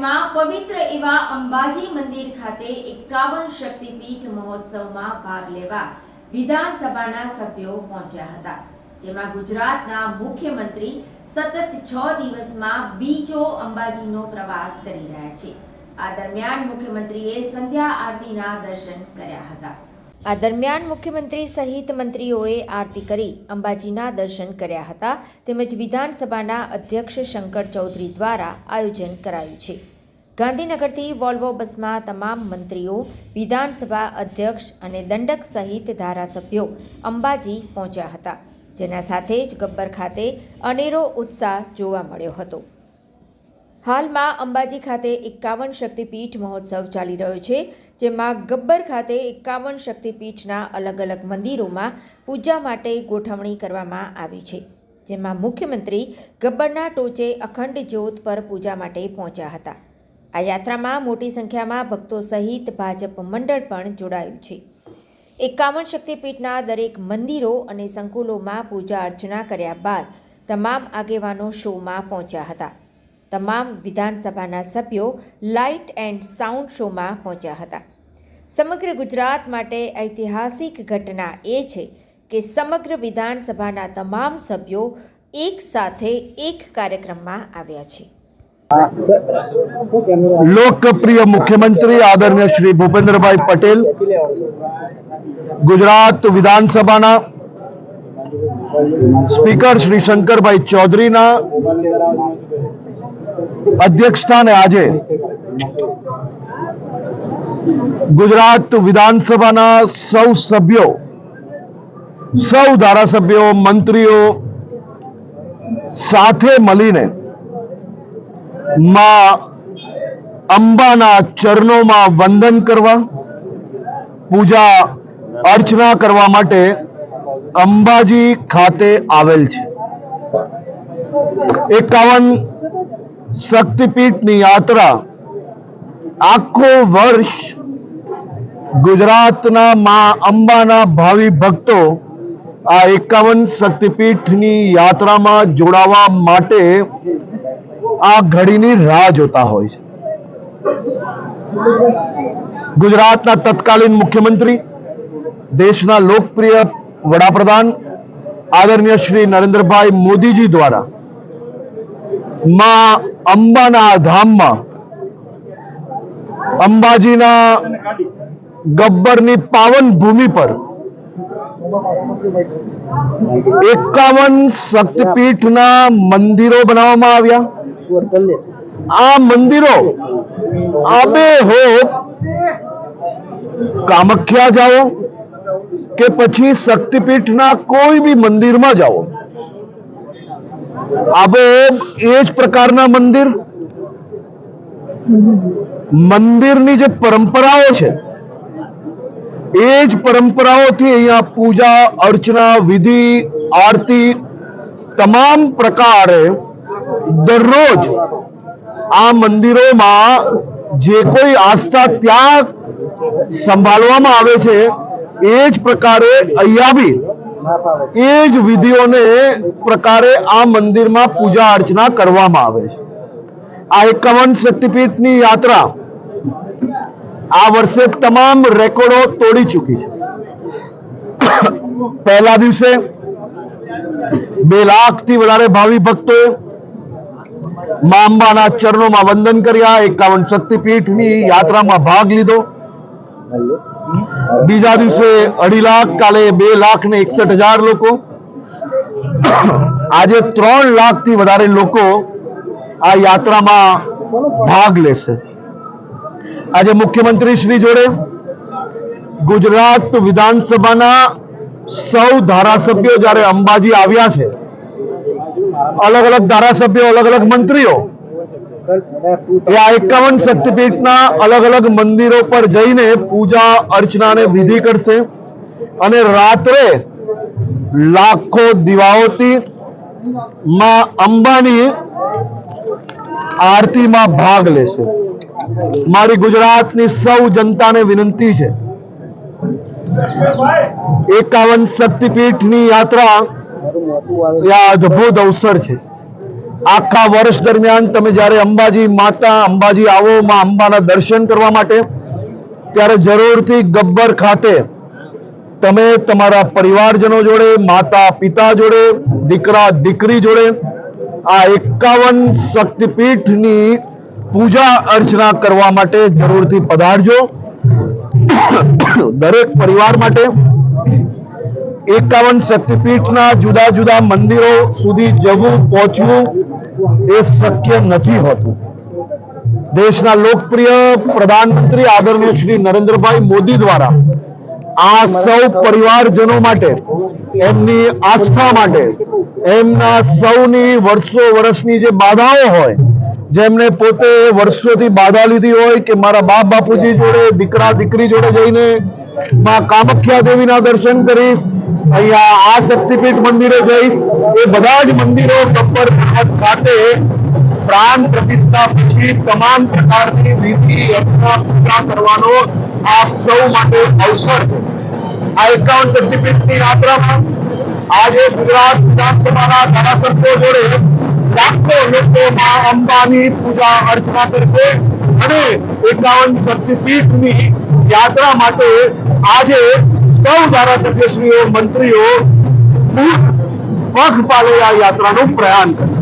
રાજ્યમાં પવિત્ર એવા અંબાજી મંદિર ખાતે એકાવન શક્તિપીઠ મહોત્સવમાં ભાગ લેવા વિધાનસભાના સભ્યો પહોંચ્યા હતા, જેમાં ગુજરાતના મુખ્યમંત્રી સતત છ દિવસમાં બીજો અંબાજીનો પ્રવાસ કરી રહ્યા છે. આ દરમિયાન મુખ્યમંત્રીએ સંધ્યા આરતીના દર્શન કર્યા હતા. આ દરમિયાન મુખ્યમંત્રી સહિત મંત્રીઓએ આરતી કરી, અંબાજીના દર્શન કર્યા હતા, તેમજ વિધાનસભાના અધ્યક્ષ શંકર ચૌધરી દ્વારા આયોજન કરાયું છે. ગાંધીનગરથી વોલ્વો બસમાં તમામ મંત્રીઓ, વિધાનસભા અધ્યક્ષ અને દંડક સહિત ધારાસભ્યો અંબાજી પહોંચ્યા હતા, જેના સાથે જ ગબ્બર ખાતે અનેરો ઉત્સાહ જોવા મળ્યો હતો. હાલમાં અંબાજી ખાતે એકાવન શક્તિપીઠ મહોત્સવ ચાલી રહ્યો છે, જેમાં ગબ્બર ખાતે એકાવન શક્તિપીઠના અલગ અલગ મંદિરોમાં પૂજા માટે ગોઠવણી કરવામાં આવી છે, જેમાં મુખ્યમંત્રી ગબ્બરના ટોચે અખંડ જ્યોત પર પૂજા માટે પહોંચ્યા હતા. આ યાત્રામાં મોટી સંખ્યામાં ભક્તો સહિત ભાજપ મંડળ પણ જોડાયું છે. એકાવન શક્તિપીઠના દરેક મંદિરો અને સંકુલોમાં પૂજા અર્ચના કર્યા બાદ તમામ આગેવાનો શોમાં પહોંચ્યા હતા. તમામ વિધાનસભાના સભ્યો લાઇટ એન્ડ સાઉન્ડ શોમાં પહોંચ્યા હતા. સમગ્ર ગુજરાત માટે ઐતિહાસિક ઘટના એ છે કે સમગ્ર વિધાનસભાના તમામ સભ્યો એક સાથે એક કાર્યક્રમમાં આવ્યા છે. લોકપ્રિય મુખ્યમંત્રી આદરણીય શ્રી ભૂપેન્દ્રભાઈ પટેલ, ગુજરાત વિધાનસભાના સ્પીકર શ્રી શંકરભાઈ ચૌધરીના અધ્યક્ષસ્થાને આજે ગુજરાત વિધાનસભાના સૌ સભ્યો, સૌ ધારાસભ્યો, મંત્રીઓ સાથે મળીને માં અંબાના ચરણોમાં વંદન કરવા, પૂજા અર્ચના કરવા માટે અંબાજી ખાતે આવેલ છે. એકાવન શક્તિપીઠની યાત્રા આખો વર્ષ ગુજરાતના માં અંબાના ભાવિ ભક્તો આ એકાવન શક્તિપીઠની યાત્રામાં જોડાવા માટે આ ઘડીની રાહ જોતા હોય છે. ગુજરાતના તત્કાલીન મુખ્યમંત્રી, દેશના લોકપ્રિય વડાપ્રધાન, આદરણીય શ્રી નરેન્દ્રભાઈ મોદીજી દ્વારા માં અંબાના ધામમાં અંબાજીના ગબ્બરની પાવન ભૂમિ પર એકાવન શક્તિપીઠના મંદિરો બનાવવામાં આવ્યા. આ મંદિરો આબે હોપ કામખ્યા જાઓ કે પછી શક્તિપીઠના કોઈ બી મંદિરમાં જાઓ આબે એ જ પ્રકારના મંદિર મંદિરની જે પરંપરાઓ છે એ જ પરંપરાઓથી અહીંયા પૂજા અર્ચના વિધિ આરતી તમામ પ્રકારે દરરોજ આ મંદિરોમાં જે કોઈ આસ્થા ત્યાં સંભાળવામાં આવે છે, એ જ પ્રકારે અહીંયા બી એ જ વિધિઓને પ્રકારે આ મંદિરમાં પૂજા અર્ચના કરવામાં આવે છે. આ એકાવન શક્તિપીઠની યાત્રા આ વર્ષે તમામ રેકોર્ડો તોડી ચૂકી છે. પહેલા દિવસે બે લાખથી વધારે ભાવિ ભક્તોએ મા અંબાના ચરણોમાં વંદન કર્યા એકાવન શક્તિપીઠની યાત્રામાં ભાગ લીધો. બીજા દિવસે અઢી લાખ, કાલે બે લાખ ને એકસઠ હજાર લોકો. આજે ત્રણ લાખથી વધારે લોકો આ યાત્રામાં ભાગ લેશે આજે મુખ્યમંત્રી શ્રી જોડે ગુજરાત વિધાનસભાના સૌ ધારાસભ્યો જ્યારે અંબાજી આવ્યા છે અલગ અલગ ધારાસભ્યો અલગ અલગ મંત્રીઓ આ એકાવન શક્તિપીઠના અલગ અલગ મંદિરો પર જઈને પૂજા અર્ચના ને વિધિ કરશે અને રાત્રે લાખો દીવાઓથી માં અંબાની આરતીમાં ભાગ લેશે. મારી ગુજરાતની સૌ જનતાને વિનંતી છે. એકાવન શક્તિપીઠની યાત્રા આ અદ્ભુત અવસર છે. આખા વર્ષ દરમિયાન તમે જ્યારે અંબાજી માતા, અંબાજી આવો, માં અંબાના દર્શન કરવા માટે, ત્યારે જરૂરથી ગબ્બર ખાતે તમે તમારા પરિવારજનો જોડે, માતા પિતા જોડે, દીકરા, દીકરી જોડે આ એકાવન શક્તિપીઠની પૂજા અર્ચના કરવા માટે જરૂરથી પધારજો. દરેક પરિવાર માટે એકાવન શક્તિપીઠના જુદા જુદા મંદિરો સુધી જવું, પહોંચવું એ શક્ય નથી હોતું. દેશના લોકપ્રિય પ્રધાનમંત્રી આદરણીય શ્રી નરેન્દ્રભાઈ મોદી દ્વારા આ સૌ પરિવારજનો માટે, એમની આસ્થા માટે, એમના સૌની વર્ષો વર્ષની જે બાધાઓ હોય જેમને પોતે વર્ષોથી બાધા લીધી હોય કે મારા બાપ બાપુજી જોડે, દીકરા દીકરી જોડે જઈને માં કામાખ્યા દેવીના દર્શન કરીશ અહીંયા આ શક્તિપીઠ મંદિરે જઈશ. એ બધા જ મંદિરો ગબ્બર પર્વત ખાતે પ્રાણ પ્રતિષ્ઠા પછી તમામ પ્રકારની વિધિ યજ્ઞ પૂજા કરવાનો આપ સૌ માટે અવસર છે. આ એકાવન શક્તિપીઠની યાત્રામાં આજે ગુજરાત વિધાનસભાના ધારાસભ્યો જોડે લાખો લોકો મા અંબાની પૂજા અર્ચના કરશે અને એકાવન શક્તિપીઠની યાત્રા માટે આજે સૌ ધારાસભ્યશ્રીઓ મંત્રીઓ પગપાલે આ યાત્રાનું પ્રયાણ કરશે.